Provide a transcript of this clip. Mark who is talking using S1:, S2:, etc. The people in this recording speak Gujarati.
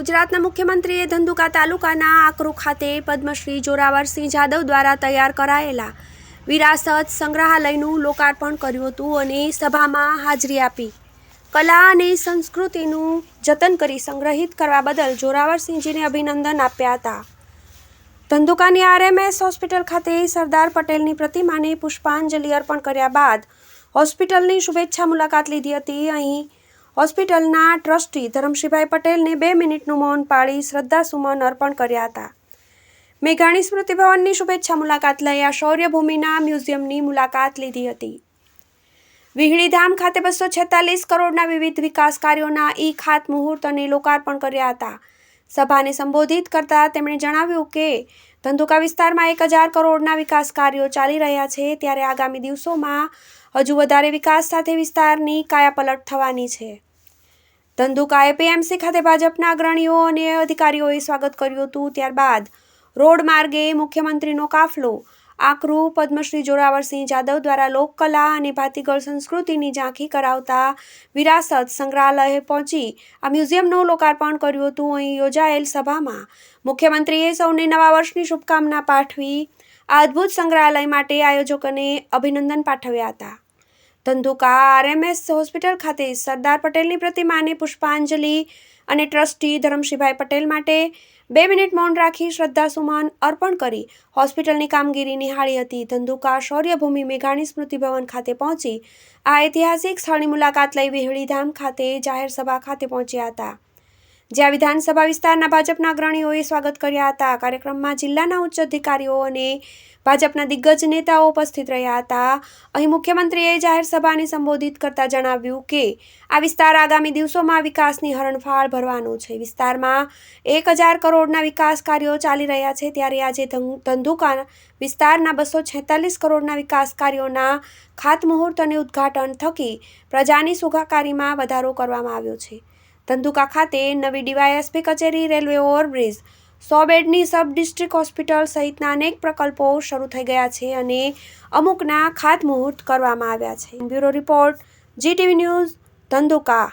S1: ગુજરાતના મુખ્યમંત્રીએ ધંધુકા તાલુકાના આકરુ ખાતે પદ્મશ્રી જોરાવરસિંહ જાદવ દ્વારા તૈયાર કરાયેલા વિરાસત સંગ્રહાલયનું લોકાર્પણ કર્યું હતું અને સભામાં હાજરી આપી. કલા અને સંસ્કૃતિનું જતન કરી સંગ્રહિત કરવા બદલ જોરાવરસિંહજીને અભિનંદન આપ્યા હતા. ધંધુકાની આરએમએસ હોસ્પિટલ ખાતે સરદાર પટેલની પ્રતિમાને પુષ્પાંજલિ અર્પણ કર્યા બાદ હોસ્પિટલની શુભેચ્છા મુલાકાત લીધી હતી. અહીં હોસ્પિટલના ટ્રસ્ટી ધરમશીભાઈ પટેલને બે મિનિટનું મૌન પાળી શ્રદ્ધાસુમન અર્પણ કર્યા હતા. મેઘાણી સ્મૃતિ ભવનની શુભેચ્છા મુલાકાત લઈ આ શૌર્યભૂમિના મ્યુઝિયમની મુલાકાત લીધી હતી. વિહળીધામ ખાતે બસો છેતાલીસ કરોડના વિવિધ વિકાસ કાર્યોના ઈ ખાતમુહૂર્ત અને લોકાર્પણ કર્યા હતા. સભાને સંબોધિત કરતા તેમણે જણાવ્યું કે, ધંધુકા વિસ્તારમાં એક હજાર કરોડના વિકાસ કાર્યો ચાલી રહ્યા છે, ત્યારે આગામી દિવસોમાં હજુ વધારે વિકાસ સાથે વિસ્તારની કાયાપલટ થવાની છે. ધંધુકા એપીએમસી ખાતે ભાજપના અગ્રણીઓ અને અધિકારીઓએ સ્વાગત કર્યું હતું. ત્યારબાદ રોડ માર્ગે મુખ્યમંત્રીનો કાફલો, આકરુ, પદ્મશ્રી જોરાવરસિંહ જાદવ દ્વારા લોકકલા અને ભાતીગળ સંસ્કૃતિની ઝાંખી કરાવતા વિરાસત સંગ્રહાલયે પહોંચી આ મ્યુઝિયમનું લોકાર્પણ કર્યું હતું. અહીં યોજાયેલ સભામાં મુખ્યમંત્રીએ સૌને નવા વર્ષની શુભકામના પાઠવી આ અદ્ભુત સંગ્રહાલય માટે આયોજકોને અભિનંદન પાઠવ્યા હતા. ધંધુકા આરએમએસ હોસ્પિટલ ખાતે સરદાર પટેલની પ્રતિમાને પુષ્પાંજલિ અને ટ્રસ્ટી ધરમશીભાઈ પટેલ માટે બે મિનિટ મૌન રાખી શ્રદ્ધાસુમાન અર્પણ કરી હોસ્પિટલની કામગીરી નિહાળી હતી. ધંધુકા શૌર્યભૂમિ મેઘાણી સ્મૃતિ ભવન ખાતે પહોંચી આ ઐતિહાસિક સ્થળની મુલાકાત લઈ વિહળીધામ ખાતે જાહેર સભા ખાતે પહોંચ્યા હતા. જ્યાં વિધાનસભા વિસ્તારના ભાજપના અગ્રણીઓએ સ્વાગત કર્યા હતા. કાર્યક્રમમાં જિલ્લાના ઉચ્ચ અધિકારીઓ અને ભાજપના દિગ્ગજ નેતાઓ ઉપસ્થિત રહ્યા હતા. અહીં મુખ્યમંત્રીએ જાહેર સભાને સંબોધિત કરતા જણાવ્યું કે, આ વિસ્તાર આગામી દિવસોમાં વિકાસની હરણફાળ ભરવાનો છે. વિસ્તારમાં એક હજાર કરોડના વિકાસ કાર્યો ચાલી રહ્યા છે. ત્યારે આજે ધંધુકા વિસ્તારના બસો છેતાલીસ કરોડના વિકાસ કાર્યોના ખાતમુહૂર્ત અને ઉદ્ઘાટન થકી પ્રજાની સુખાકારીમાં વધારો કરવામાં આવ્યો છે. ધંધુકા ખાતે નવી ડીવાયએસપી કચેરી, રેલવે ઓવરબ્રિજ, સો બેડની સબ ડિસ્ટ્રિક્ટ હોસ્પિટલ સહિતના અનેક પ્રકલ્પો શરૂ થઈ ગયા છે અને અમુકના ખાતમુહૂર્ત કરવામાં આવ્યા છે. Bureau report, GTV news, Dhandhuka.